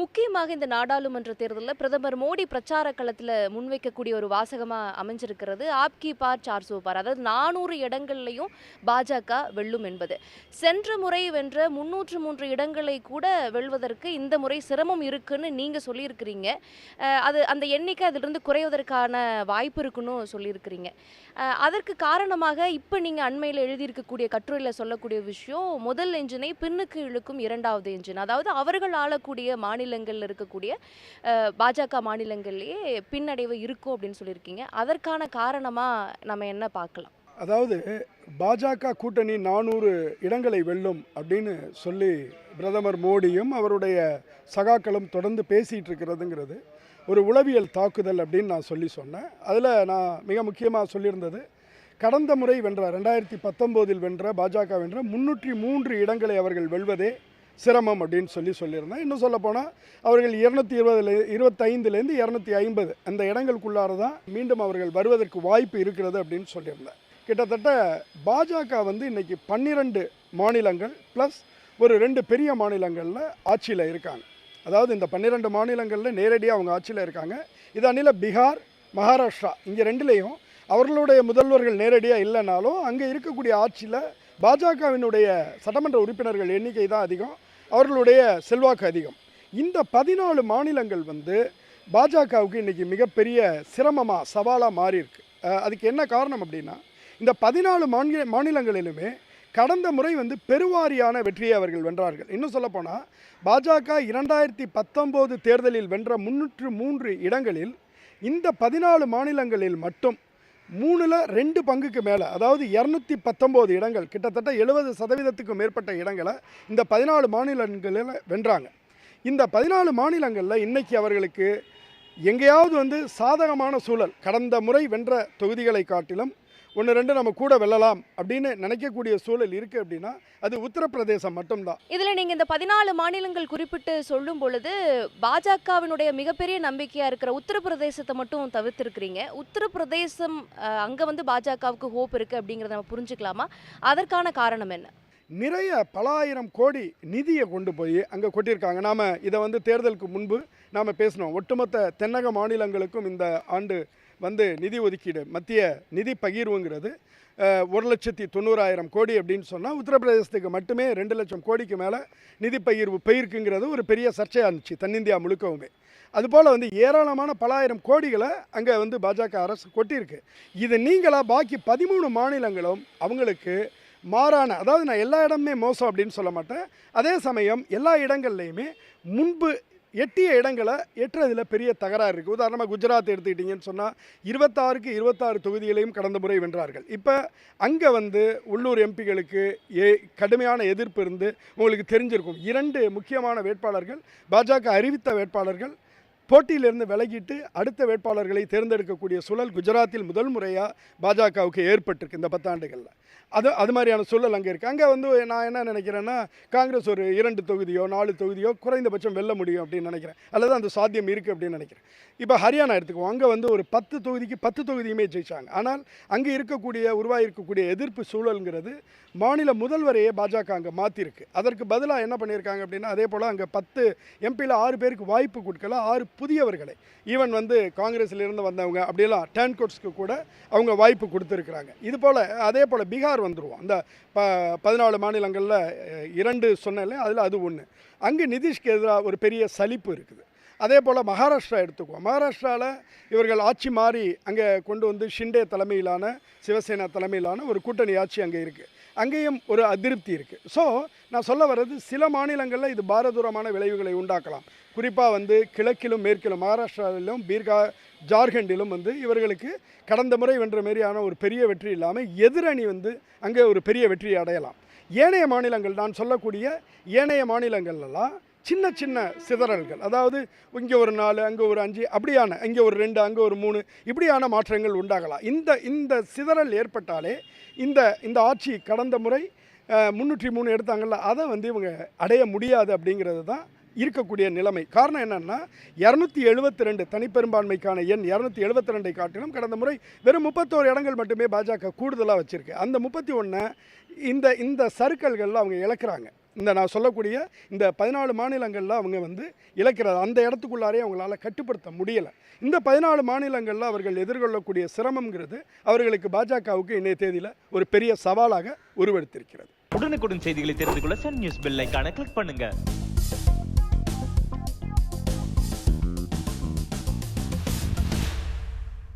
முக்கியமாக இந்த நாடாளுமன்ற தேர்தலில் பிரதமர் மோடி பிரச்சார களத்தில் முன்வைக்கக்கூடிய ஒரு வாசகமாக அமைஞ்சிருக்கிறது. ஆப்கி பார் சார் சோபார் அதாவது நானூறு இடங்கள்லையும் பாஜக வெல்லும் என்பது. சென்ற முறை வென்ற முன்னூற்று மூன்று இடங்களை கூட வெல்வதற்கு இந்த முறை சிரமம் இருக்குன்னு நீங்கள் சொல்லியிருக்கிறீங்க. அது அந்த எண்ணிக்கை அதிலிருந்து குறைவதற்கான வாய்ப்பு இருக்குன்னு சொல்லியிருக்கிறீங்க. அதற்கு காரணமாக இப்போ நீங்கள் அண்மையில் எழுதியிருக்கக்கூடிய கட்டுரையில் சொல்லக்கூடிய விஷயம் முதல் என்ஜினை பின்னுக்கு இழுக்கும் இரண்டாவது என்ஜின் அதாவது அவர்கள் ஆளக்கூடிய மாநில மாநிலங்களில் இருக்கக்கூடிய பாஜக மாநிலங்கள்லேயே பின்னடைவு இருக்கும் அப்படின்னு சொல்லியிருக்கீங்க. அதற்கான காரணமாக நம்ம என்ன பார்க்கலாம்? அதாவது பாஜக கூட்டணி நானூறு இடங்களை வெல்லும் அப்படின்னு சொல்லி பிரதமர் மோடியும் அவருடைய சகாக்களும் தொடர்ந்து பேசிகிட்டு இருக்கிறதுங்கிறது ஒரு உளவியல் தாக்குதல் அப்படின்னு நான் சொல்லி சொன்னேன். அதில் நான் மிக முக்கியமாக சொல்லியிருந்தது கடந்த முறை வென்ற ரெண்டாயிரத்தி பத்தொம்போதில் வென்ற பாஜக வென்ற முன்னூற்றி மூன்று இடங்களை அவர்கள் வெல்வதே சிரமம் அப்படின்னு சொல்லி சொல்லியிருந்தேன். இன்னும் சொல்லப்போனால் அவர்கள் இருநூத்தி இருபதுல இருபத்தைந்துலேருந்து இரநூத்தி ஐம்பது அந்த இடங்களுக்குள்ளார தான் மீண்டும் அவர்கள் வருவதற்கு வாய்ப்பு இருக்கிறது அப்படின்னு சொல்லியிருந்தேன். கிட்டத்தட்ட பாஜக வந்து இன்னைக்கு பன்னிரண்டு மாநிலங்கள் ப்ளஸ் ஒரு ரெண்டு பெரிய மாநிலங்களில் ஆட்சியில் இருக்காங்க. அதாவது இந்த பன்னிரெண்டு மாநிலங்களில் நேரடியாக அவங்க ஆட்சியில் இருக்காங்க. இது அன்னில பீகார் மகாராஷ்டிரா இங்கே ரெண்டுலேயும் அவர்களுடைய முதல்வர்கள் நேரடியாக இல்லைனாலும் அங்கே இருக்கக்கூடிய ஆட்சியில் பாஜகவினுடைய சட்டமன்ற உறுப்பினர்கள் எண்ணிக்கை தான் அதிகம். அவர்களுடைய செல்வாக்கு அதிகம். இந்த பதினாலு மாநிலங்கள் வந்து பாஜகவுக்கு இன்றைக்கி மிகப்பெரிய சிரமமாக சவாலாக மாறியிருக்கு. அதுக்கு என்ன காரணம் அப்படின்னா இந்த பதினாலு மாநில மாநிலங்களிலுமே கடந்த முறை வந்து பெருவாரியான வெற்றியை அவர்கள் வென்றார்கள். இன்னும் சொல்லப்போனால் பாஜக இரண்டாயிரத்தி பத்தொம்போது தேர்தலில் வென்ற முன்னூற்று மூன்று இடங்களில் இந்த பதினாலு மாநிலங்களில் மட்டும் மூணில் ரெண்டு பங்குக்கு மேலே அதாவது இரநூத்தி பத்தொம்போது இடங்கள் கிட்டத்தட்ட எழுபது சதவீதத்துக்கும் மேற்பட்ட இடங்களை இந்த பதினாலு மாநிலங்களில் வென்றாங்க. இந்த பதினாலு மாநிலங்களில் இன்றைக்கி அவர்களுக்கு எங்கேயாவது வந்து சாதகமான சூழல் கடந்த முறை வென்ற தொகுதிகளை காட்டிலும் ஒன்று ரெண்டு நம்ம கூட வெல்லலாம் அப்படின்னு நினைக்கக்கூடிய சூழல் இருக்குது அப்படின்னா அது உத்தரப்பிரதேசம் மட்டும்தான். இதில் நீங்கள் இந்த பதினாலு மாநிலங்கள் குறிப்பிட்டு சொல்லும் பொழுது பாஜகவினுடைய மிகப்பெரிய நம்பிக்கையாக இருக்கிற உத்தரப்பிரதேசத்தை மட்டும் தவிர்த்திருக்கிறீங்க. உத்தரப்பிரதேசம் அங்கே வந்து பாஜகவுக்கு ஹோப் இருக்குது அப்படிங்கிறத நம்ம புரிஞ்சுக்கலாமா? அதற்கான காரணம் என்ன? நிறைய பல ஆயிரம் கோடி நிதியை கொண்டு போய் அங்கே கொட்டியிருக்காங்க. நாம் இதை வந்து தேர்தலுக்கு முன்பு நாம் பேசினோம். ஒட்டுமொத்த தென்னக மாநிலங்களுக்கும் இந்த ஆண்டு வந்து நிதி ஒதுக்கீடு மத்திய நிதி பகிர்வுங்கிறது ஒரு லட்சத்தி தொண்ணூறாயிரம் கோடி அப்படின்னு சொன்னால் உத்தரப்பிரதேசத்துக்கு மட்டுமே ரெண்டு லட்சம் கோடிக்கு மேலே நிதி பகிர்வு போயிருக்குங்கிறது ஒரு பெரிய சர்ச்சையாக இருந்துச்சு தென்னிந்தியா முழுக்கவுமே. அதுபோல் வந்து ஏராளமான பலாயிரம் கோடிகளை அங்கே வந்து பாஜக அரசு கொட்டியிருக்கு. இது நீங்களாக பாக்கி பதிமூணு மாநிலங்களும் அவங்களுக்கு மாறான அதாவது நான் எல்லா இடமுமே மோசம் அப்படின்னு சொல்ல மாட்டேன். அதே சமயம் எல்லா இடங்கள்லையுமே முன்பு எட்டிய இடங்களை எட்டுறதில் பெரிய தகராறு இருக்குது உதாரணமாக குஜராத் எடுத்துக்கிட்டிங்கன்னு சொன்னால் இருபத்தாறுக்கு இருபத்தாறு தொகுதிகளையும் கடந்த முறை வென்றார்கள். இப்போ அங்கே வந்து உள்ளூர் எம்பிகளுக்கு ஏ கடுமையான எதிர்ப்பு இருந்து உங்களுக்கு தெரிஞ்சிருக்கும். இரண்டு முக்கியமான வேட்பாளர்கள் பாஜக அறிவித்த வேட்பாளர்கள் போட்டியிலிருந்து விலகிட்டு அடுத்த வேட்பாளர்களை தேர்ந்தெடுக்கக்கூடிய சூழல் குஜராத்தில் முதல் முறையாக பாஜகவுக்கு ஏற்பட்டிருக்கு இந்த பத்தாண்டுகளில். அது அது மாதிரியான சூழல் அங்கே இருக்குது அங்கே வந்து நான் என்ன நினைக்கிறேன்னா காங்கிரஸ் ஒரு இரண்டு தொகுதியோ நாலு தொகுதியோ குறைந்தபட்சம் வெல்ல முடியும் அப்படின்னு நினைக்கிறேன். அல்லது அந்த சாத்தியம் இருக்குது அப்படின்னு நினைக்கிறேன். இப்போ ஹரியானா எடுத்துக்குவோம். அங்கே வந்து ஒரு பத்து தொகுதிக்கு பத்து தொகுதியுமே ஜெயிச்சாங்க. ஆனால் அங்கே இருக்கக்கூடிய உருவாகிருக்கக்கூடிய எதிர்ப்பு சூழலுங்கிறது மாநில முதல்வரையே பாஜக அங்கே மாற்றிருக்கு அதற்கு பதிலாக என்ன பண்ணியிருக்காங்க அப்படின்னா அதே போல் அங்கே பத்து எம்பியில் ஆறு பேருக்கு வாய்ப்பு கொடுக்கல. ஆறு புதியவர்களை. ஈவன் வந்து காங்கிரஸிலிருந்து வந்தவங்க அப்படியெல்லாம் டேன் கோட்ஸ்க்கு கூட அவங்க வாய்ப்பு கொடுத்துருக்குறாங்க. இது போல் அதே போல் பீகார் வந்துடுவோம் அந்த ப பதினாலு மாநிலங்களில் இரண்டு சொன்னேன் அதில் அது ஒன்று அங்கே நிதிஷ்க்கு எதிராக ஒரு பெரிய சலிப்பு இருக்குது. அதே போல் மகாராஷ்டிரா எடுத்துக்குவோம். மகாராஷ்டிராவில் இவர்கள் ஆட்சி மாறி அங்கே கொண்டு வந்து ஷிண்டே தலைமையிலான சிவசேனா தலைமையிலான ஒரு கூட்டணி ஆட்சி அங்கே இருக்குது அங்கேயும் ஒரு அதிருப்தி இருக்குது ஸோ நான் சொல்ல வர்றது சில மாநிலங்களில் இது பாரதூரமான விளைவுகளை உண்டாக்கலாம். குறிப்பாக வந்து கிழக்கிலும் மேற்கிலும் மகாராஷ்டிராவிலும் பீர்கா ஜார்க்கண்டிலும் வந்து இவர்களுக்கு கடந்த முறை வென்ற மாரியான ஒரு பெரிய வெற்றி இல்லாமல் எதிரணி வந்து அங்கே ஒரு பெரிய வெற்றியை அடையலாம். ஏனைய மாநிலங்கள் நான் சொல்லக்கூடிய ஏனைய மாநிலங்கள்லாம் சின்ன சின்ன சிதறல்கள். அதாவது இங்கே ஒரு நாலு அங்கே ஒரு அஞ்சு அப்படியான இங்கே ஒரு ரெண்டு அங்கே ஒரு மூணு இப்படியான மாற்றங்கள் உண்டாகலாம். இந்த இந்த சிதறல் ஏற்பட்டாலே இந்த இந்த ஆட்சி கடந்த முறை முந்நூற்றி மூணு எடுத்தாங்கள்ல அதை வந்து இவங்க அடைய முடியாது அப்படிங்கிறது தான் இருக்கக்கூடிய நிலைமை. காரணம் என்னென்னா இரநூத்தி எழுபத்தி ரெண்டு தனிப்பெரும்பான்மைக்கான எண் இரநூத்தி எழுபத்தி ரெண்டை காட்டிலும் கடந்த முறை வெறும் முப்பத்தோரு இடங்கள் மட்டுமே பாஜக கூடுதலாக வச்சுருக்கு. அந்த முப்பத்தி ஒன்று இந்த இந்த சர்க்கிள்களில் அவங்க இழக்கிறாங்க. இந்த நான் சொல்லக்கூடிய இந்த பதினாலு மாநிலங்களில் அவங்க வந்து இழக்கிறார் அந்த இடத்துக்குள்ளாரே அவங்களால கட்டுப்படுத்த முடியலை. இந்த பதினாலு மாநிலங்களில் அவர்கள் எதிர்கொள்ளக்கூடிய சிரமங்கிறது அவர்களுக்கு பாஜகவுக்கு இன்றைய தேதியில் ஒரு பெரிய சவாலாக உருவெடுத்திருக்கிறது. உடனுக்குடன் செய்திகளை தெரிந்து கொள்ள சன் நியூஸ் பெல் கிளிக் பண்ணுங்கள்